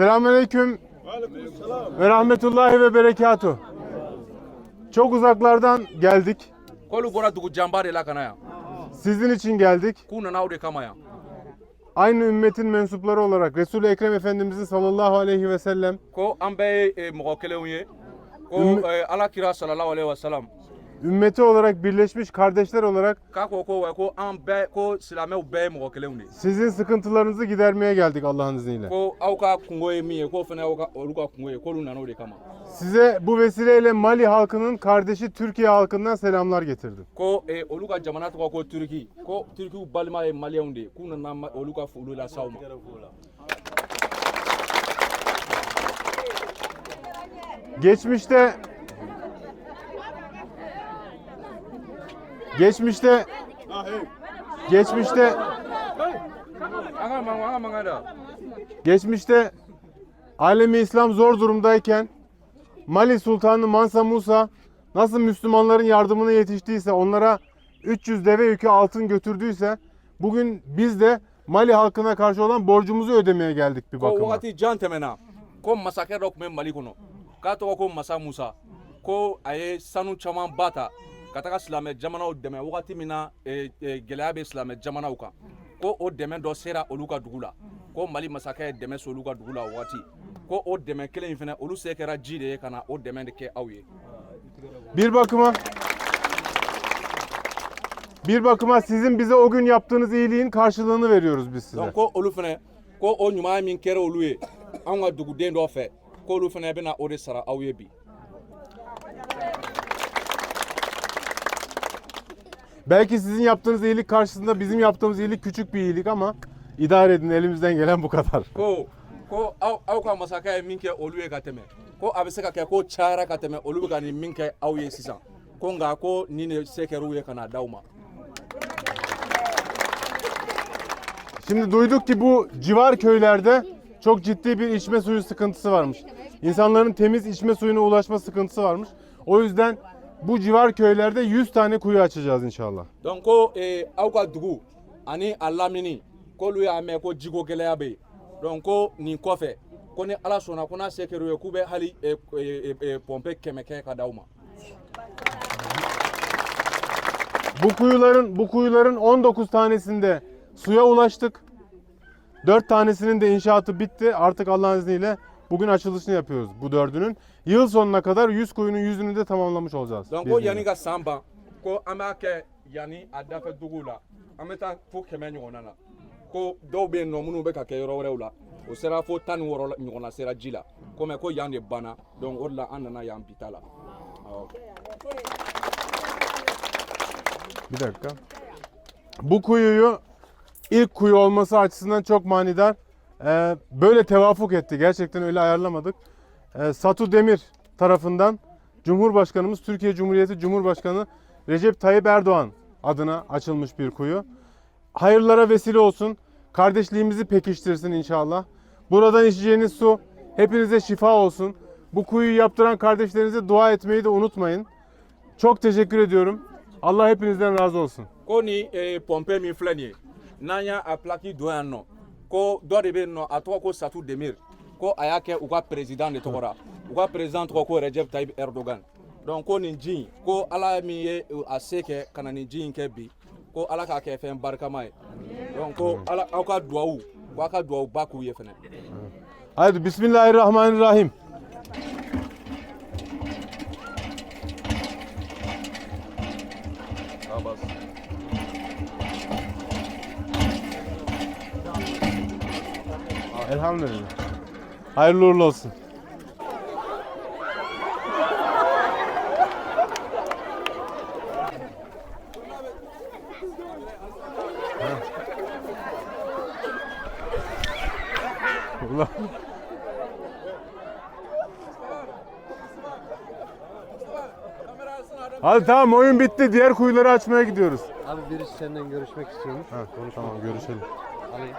Selamünaleyküm ve rahmetullahi ve berekatuh. Çok uzaklardan geldik. k'olu bɔra dugu janba de la ka na yan Sizin için geldik. k'u nana o de kama yan Aynı ümmetin mensupları olarak Resul-i Ekrem Efendimizin sallallahu aleyhi ve sellem ko an bɛɛ ye eh, mɔgɔ kelenw ye ko eh, ala kira salallahu alaihi wasalam ümmeti olarak birleşmiş kardeşler olarak sizin sıkıntılarınızı gidermeye geldik Allah'ın izniyle. Size bu vesileyle Mali halkının kardeşi Türkiye halkından selamlar getirdim. ko eh, olu ka jamana tɔgɔ ko turiki ko turikiw balima ye maliyɛnw de ye k'u nana ma- olu ka foli lase aw ma Geçmişte Geçmişte Geçmişte Geçmişte alemi İslam zor durumdayken Mali Sultanı Mansa Musa nasıl Müslümanların yardımına yetiştiyse onlara 300 deve yükü altın götürdüyse bugün biz de Mali halkına karşı olan borcumuzu ödemeye geldik bir bakıma. ko tun bɛ mali kɔnɔ k'a masa musa. Ko a ye sanu caman ba ta ka taga silamɛ jamanaw dɛmɛ wagati min na eh, eh, gwɛlɛya bɛ silamɛ jamanaw kan. Ko o dɛmɛ dɔ sera olu ka dugu la. Ko mali masakɛ ye dɛmɛ se olu ka dugu la o wagati. Ko o dɛmɛ kelen in fɛnɛ olu se kɛra ji de ye ka na o dɛmɛ de kɛ aw ye. Bir bakıma bir bakıma sizin bize o gün yaptığınız iyiliğin karşılığını veriyoruz biz size. ko olu fɛnɛ ko o ɲuman min kɛra olu ye anw ka duguden dɔ fɛ ko olu fɛnɛ bɛna o de sara aw ye bi Belki sizin yaptığınız iyilik karşısında bizim yaptığımız iyilik küçük bir iyilik ama idare edin elimizden gelen bu kadar. ko ko aw aw ka masakɛ ye min kɛ olu ye ka tɛmɛ ko a bɛ se ka kɛ ko cayara ka tɛmɛ olu bɛ ka nin min kɛ aw ye sisan ko nka ko nin de se ye ka na d'aw ma Şimdi duyduk ki bu civar köylerde çok ciddi bir içme suyu sıkıntısı varmış. İnsanların temiz içme suyuna ulaşma sıkıntısı varmış. O yüzden bu civar köylerde 100 tane kuyu açacağız inşallah. donc ko eh, aw ka dugu ani a lamini k'olu y'a mɛn ko jiko gɛlɛya bɛ yen donc ko nin kɔfɛ ko ni ala sɔnna ko n'a se ye k'u bɛ hali eh, eh, eh, pɔnpe kɛmɛ kɛ ka d'aw ma Bu kuyuların bu kuyuların 19 tanesinde suya ulaştık. 4 tanesinin de inşaatı bitti. Artık Allah'ın izniyle bugün açılışını yapıyoruz bu dördünün. Yıl sonuna kadar 100 kuyunun yüzünü de tamamlamış olacağız. donc yanni ka san ban ko an b'a kɛ yanni a dafɛ duguw la an bɛ taa fo kɛmɛ ɲɔgɔnna la ko dɔw bɛ yen nɔ minnu bɛ ka kɛ yɔrɔ wɛrɛw la o sera fo tan ni wɔɔrɔ ɲɔgɔnna sera ji la komi ko yan de banna donc o de la an nana yan bi ta la awɔ. Bir dakika. Bu kuyuyu ilk kuyu olması açısından çok manidar. Ee, böyle tevafuk etti. Gerçekten öyle ayarlamadık. Ee, Satu Demir tarafından Cumhurbaşkanımız Türkiye Cumhuriyeti Cumhurbaşkanı Recep Tayyip Erdoğan adına açılmış bir kuyu. Hayırlara vesile olsun. Kardeşliğimizi pekiştirsin inşallah. Buradan içeceğiniz su hepinize şifa olsun. Bu kuyuyu yaptıran kardeşlerinize dua etmeyi de unutmayın. Çok teşekkür ediyorum. Allah hepinizden razı olsun. ko ni eh, pɔnpe min filɛ nin ko dɔ de bɛ yen nɔ a tɔgɔ ko satu demir. Ko a y'a kɛ u ka perezidan de tɔgɔra u ka président tɔgɔ ko rejep tayib erdogan. Donc ko nin ji ko ala min ye a se kɛ ka na nin ji kɛ bi ko ala k'a kɛ fɛn barikama ye. Donc ko ala aw ka duwawu ko aw ka duwawu ba k'u ye fɛnɛ. Haydi Bismillahirrahmanirrahim. Elhamdülillah. Hayırlı uğurlu olsun. Ulan. Hadi tamam oyun bitti. Diğer kuyuları açmaya gidiyoruz. Abi birisi senden görüşmek istiyormuş. Ha, tamam görüşelim. Alayım.